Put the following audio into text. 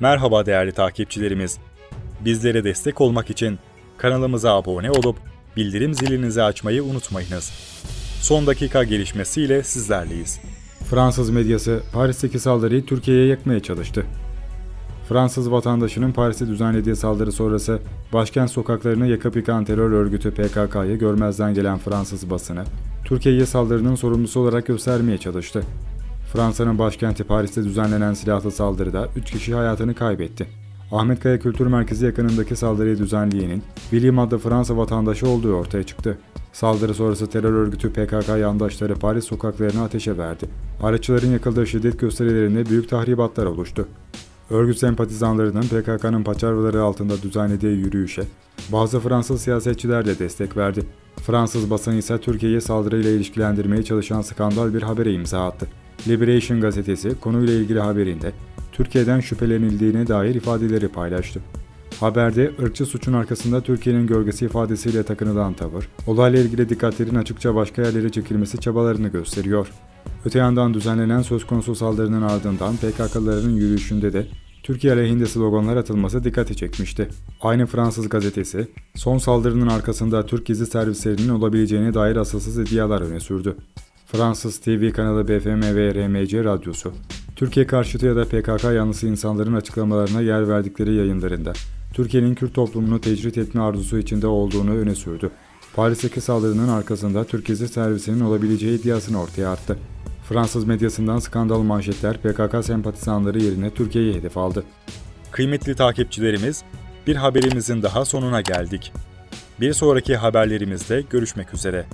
Merhaba değerli takipçilerimiz. Bizlere destek olmak için kanalımıza abone olup bildirim zilinizi açmayı unutmayınız. Son dakika gelişmesiyle sizlerleyiz. Fransız medyası Paris'teki saldırıyı Türkiye'ye yakmaya çalıştı. Fransız vatandaşının Paris'te düzenlediği saldırı sonrası başkent sokaklarını yakıp yıkan terör örgütü PKK'yı görmezden gelen Fransız basını, Türkiye'ye saldırının sorumlusu olarak göstermeye çalıştı. Fransa'nın başkenti Paris'te düzenlenen silahlı saldırıda 3 kişi hayatını kaybetti. Ahmet Kaya Kültür Merkezi yakınındaki saldırıyı düzenleyenin William adlı Fransa vatandaşı olduğu ortaya çıktı. Saldırı sonrası terör örgütü PKK yandaşları Paris sokaklarını ateşe verdi. Araçların yakıldığı şiddet gösterilerinde büyük tahribatlar oluştu. Örgüt sempatizanlarının PKK'nın paçavraları altında düzenlediği yürüyüşe bazı Fransız siyasetçiler de destek verdi. Fransız basını ise Türkiye'yi saldırıyla ilişkilendirmeye çalışan skandal bir habere imza attı. Liberation gazetesi konuyla ilgili haberinde Türkiye'den şüphelenildiğine dair ifadeleri paylaştı. Haberde ırkçı suçun arkasında Türkiye'nin gölgesi ifadesiyle takınılan tavır, olayla ilgili dikkatlerin açıkça başka yerlere çekilmesi çabalarını gösteriyor. Öte yandan düzenlenen söz konusu saldırının ardından PKK'lıların yürüyüşünde de Türkiye aleyhinde sloganlar atılması dikkati çekmişti. Aynı Fransız gazetesi, son saldırının arkasında Türk gizli servislerinin olabileceğine dair asılsız iddialar öne sürdü. Fransız TV kanalı BFM ve RMC radyosu, Türkiye karşıtı ya da PKK yanlısı insanların açıklamalarına yer verdikleri yayınlarında Türkiye'nin Kürt toplumunu tecrit etme arzusu içinde olduğunu öne sürdü. Paris'teki saldırının arkasında Türk gizli servisinin olabileceği iddiasını ortaya attı. Fransız medyasından skandal manşetler PKK sempatizanları yerine Türkiye'yi hedef aldı. Kıymetli takipçilerimiz, bir haberimizin daha sonuna geldik. Bir sonraki haberlerimizde görüşmek üzere.